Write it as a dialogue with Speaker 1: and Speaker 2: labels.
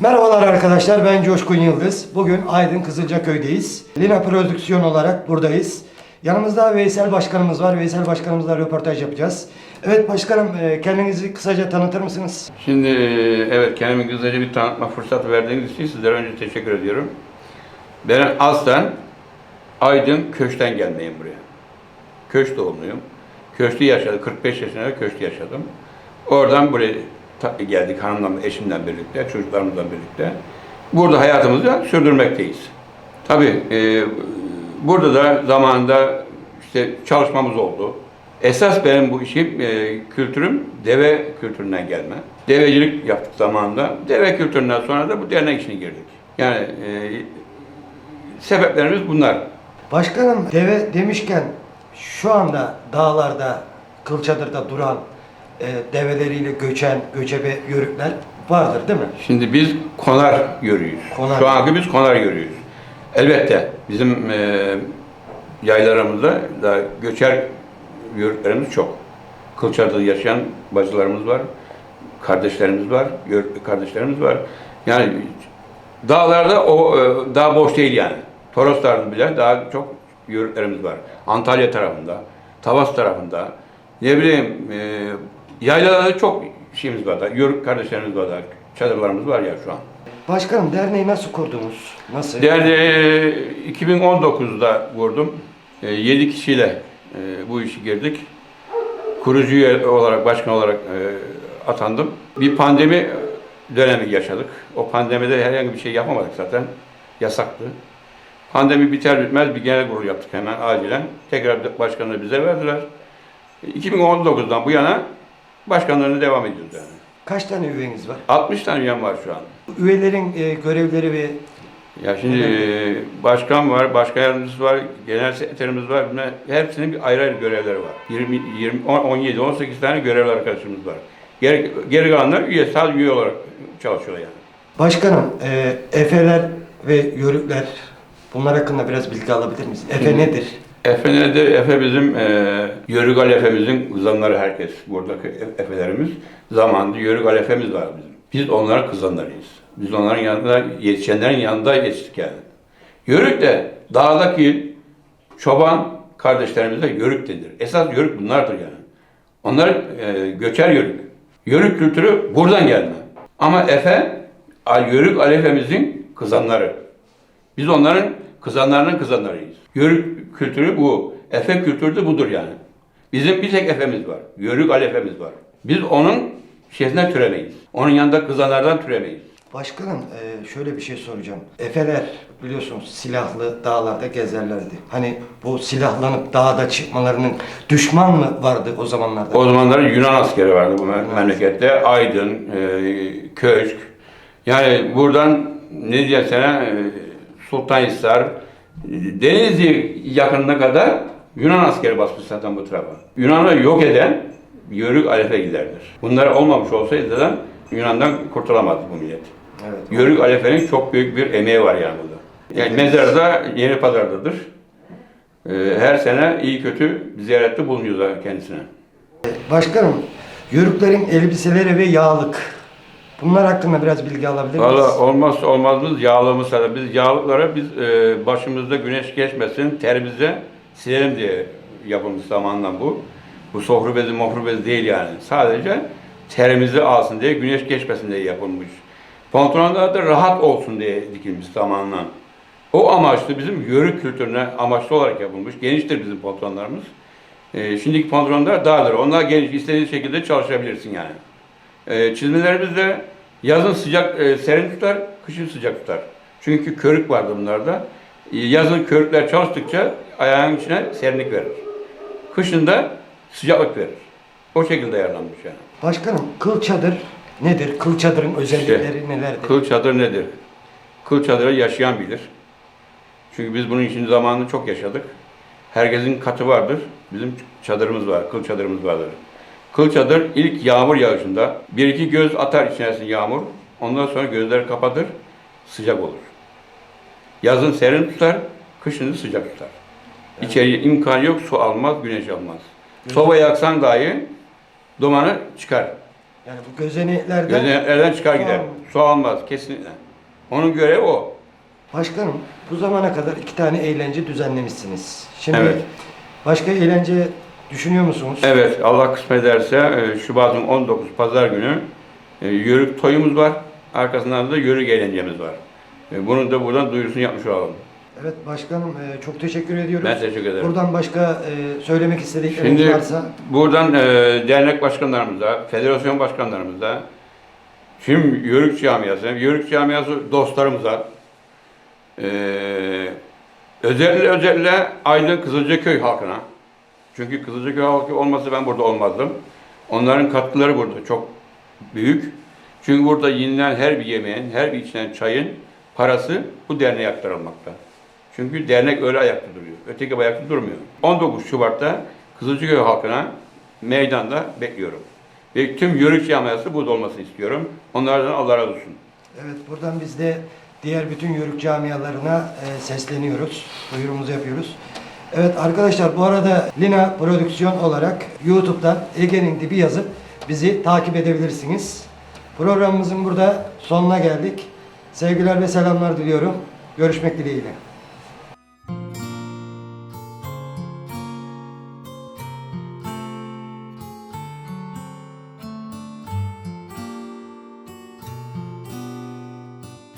Speaker 1: Merhabalar arkadaşlar ben Coşkun Yıldız. Bugün Aydın Kızılcaköy'deyiz. Lina Prodüksiyon olarak buradayız. Yanımızda Veysel Başkanımız var. Veysel Başkanımızla röportaj yapacağız. Evet başkanım e, kendinizi kısaca tanıtır mısınız?
Speaker 2: Şimdi evet kendimi kısaca bir tanıtma fırsatı verdiğiniz için sizlere önce teşekkür ediyorum. Ben aslen Aydın Köşk'ten gelmeyim buraya. Köş doğumluyum. Köşk'te yaşadım. 45 yaşında Köşk'te yaşadım. Oradan buraya geldik hanımla, eşimle birlikte, çocuklarımızla birlikte. Burada hayatımızı sürdürmekteyiz. Tabii e, burada da zamanında işte çalışmamız oldu. Esas benim bu işim, e, kültürüm deve kültüründen gelme. Devecilik yaptık zamanında. Deve kültüründen sonra da bu dernek işine girdik. Yani e, sebeplerimiz bunlar.
Speaker 1: Başkanım deve demişken şu anda dağlarda, Kılçadır'da duran e, develeriyle göçen, göçebe yörükler vardır değil mi?
Speaker 2: Şimdi biz konar görüyoruz.
Speaker 1: Konar.
Speaker 2: Şu anki biz konar görüyoruz. Elbette bizim e, yaylalarımızda da göçer yörüklerimiz çok. Kılçar'da yaşayan bacılarımız var, kardeşlerimiz var, yörük kardeşlerimiz var. Yani dağlarda o e, dağ boş değil yani. Toroslarda bile daha çok yörüklerimiz var. Antalya tarafında, Tavas tarafında, ne bileyim e, yaylalarda çok şeyimiz var da, yörük kardeşlerimiz var da, çadırlarımız var ya şu an.
Speaker 1: Başkanım derneği nasıl kurdunuz? Nasıl?
Speaker 2: Derneği 2019'da vurdum. 7 kişiyle e, bu işi girdik. Kurucu olarak, başkan olarak e, atandım. Bir pandemi dönemi yaşadık. O pandemide herhangi bir şey yapamadık zaten. Yasaktı. Pandemi biter bitmez bir genel kurul yaptık hemen acilen. Tekrar başkanlığı bize verdiler. 2019'dan bu yana başkanlığına devam ediyoruz yani.
Speaker 1: Kaç tane üyeniz var?
Speaker 2: 60 tane üyem var şu an.
Speaker 1: Üyelerin e, görevleri ve
Speaker 2: Ya şimdi e, başkan var, başkan yardımcısı var, genel sekreterimiz var. bilmem- Hepsinin bir ayrı ayrı görevleri var. 20, 20, 17, 18 tane görevli arkadaşımız var. Geri, geri kalanlar üye, sadece üye olarak çalışıyorlar yani.
Speaker 1: Başkanım, e, Efeler ve Yörükler bunlar hakkında biraz bilgi alabilir miyiz? Efe nedir?
Speaker 2: Efe nedir? Efe bizim, e, Yörügal Efe'mizin kızanları herkes. Buradaki Efe'lerimiz. Zamanında Yörügal Efe'miz var bizim. Biz onların kızanlarıyız. Biz onların yanında, yetişenlerin yanında yetiştik yani. Yörük de dağdaki çoban kardeşlerimiz de Yörük'tedir. Esas Yörük bunlardır yani. Onlar e, göçer Yörük. Yörük kültürü buradan gelme. Ama Efe, Yörük Alefemizin kızanları. Biz onların kızanlarının kızanlarıyız. Yörük kültürü bu. Efe kültürü de budur yani. Bizim bir tek Efe'miz var. Yörük Alefe'miz var. Biz onun şeysinden türemeyiz. Onun yanında kızanlardan türemeyiz.
Speaker 1: Başkanım, e, şöyle bir şey soracağım. Efeler biliyorsunuz silahlı dağlarda gezerlerdi. Hani bu silahlanıp dağda çıkmalarının düşman mı vardı o zamanlarda?
Speaker 2: O zamanlar Yunan askeri vardı bu me- memlekette. Aydın, e, Köşk. Yani buradan ne diyeceğim sana e, Sultanhisar, e, Denizli yakınına kadar Yunan askeri basmış zaten bu tarafa. Yunan'ı yok eden Yörük Alefe giderdir. Bunlar olmamış olsaydı zaten Yunan'dan kurtulamazdı bu millet.
Speaker 1: Evet.
Speaker 2: Yörük Alefe'nin çok büyük bir emeği var yani burada. Yani mezarı da Yeni Pazar'dadır. E, her sene iyi kötü ziyarette bulunuyorlar kendisine.
Speaker 1: Başkanım, Yörüklerin elbiseleri ve yağlık. Bunlar hakkında biraz bilgi alabilir miyiz?
Speaker 2: Valla olmazsa olmazımız yağlığımız zaten. Biz yağlıklara biz e, başımızda güneş geçmesin, terimize silelim diye yapılmış zamanla bu. Bu sofra bezi mofra bezi değil yani. Sadece terimizi alsın diye, güneş geçmesin diye yapılmış. Pantolonlar da rahat olsun diye dikilmiş zamanla. O amaçlı bizim yörük kültürüne amaçlı olarak yapılmış. Geniştir bizim pantolonlarımız. E, şimdiki pantolonlar dardır. Onlar geniş, istediğin şekilde çalışabilirsin yani. E, çizmelerimiz de yazın sıcak, e, serin tutar, kışın sıcak tutar. Çünkü körük vardı bunlarda. E, yazın körükler çalıştıkça ayağın içine serinlik verir. Kışın da sıcaklık verir. O şekilde ayarlanmış yani.
Speaker 1: Başkanım, kıl çadır nedir? Kıl çadırın özellikleri nelerdir?
Speaker 2: Kıl çadır nedir? Kıl çadırı yaşayan bilir. Çünkü biz bunun için zamanını çok yaşadık. Herkesin katı vardır. Bizim çadırımız var, kıl çadırımız vardır. Kıl çadır ilk yağmur yağışında bir iki göz atar içerisine yağmur. Ondan sonra gözleri kapatır, sıcak olur. Yazın serin tutar, kışın sıcak tutar. İçeriye imkan yok, su almaz, güneş almaz. Soba yaksan dahi dumanı çıkar.
Speaker 1: Yani bu gözeneklerden
Speaker 2: Gözeneklerden çıkar
Speaker 1: Su
Speaker 2: gider.
Speaker 1: almaz.
Speaker 2: Su almaz kesinlikle. Onun görevi o.
Speaker 1: Başkanım bu zamana kadar iki tane eğlence düzenlemişsiniz. Şimdi
Speaker 2: Evet.
Speaker 1: başka eğlence düşünüyor musunuz?
Speaker 2: Evet, Allah kısmet ederse e, Şubat'ın 19 Pazar günü e, yörük toyumuz var. Arkasından da yörük eğlencemiz var. E, Bunu da buradan duyurusunu yapmış olalım.
Speaker 1: Evet başkanım çok teşekkür ediyoruz.
Speaker 2: Ben teşekkür ederim.
Speaker 1: Buradan başka söylemek istedikleriniz
Speaker 2: Şimdi
Speaker 1: varsa
Speaker 2: buradan dernek başkanlarımıza, federasyon başkanlarımıza, tüm Yörük camiası, Yörük camiası dostlarımıza, özellikle özellikle Aydın Kızılcaköy halkına, çünkü Kızılcaköy halkı olmasa ben burada olmazdım. Onların katkıları burada çok büyük. Çünkü burada yenilen her bir yemeğin, her bir içilen çayın parası bu derneğe aktarılmakta. Çünkü dernek öyle ayakta duruyor. Öteki ayakta durmuyor. 19 Şubat'ta Kızılcaköy halkına meydanda bekliyorum. Ve tüm yörük camiası burada olmasını istiyorum. Onlardan Allah razı olsun.
Speaker 1: evet buradan biz de diğer bütün yörük camialarına e, sesleniyoruz. Duyurumuzu yapıyoruz. Evet arkadaşlar bu arada Lina Prodüksiyon olarak YouTube'dan Ege'nin dibi yazıp bizi takip edebilirsiniz. Programımızın burada sonuna geldik. Sevgiler ve selamlar diliyorum. Görüşmek dileğiyle.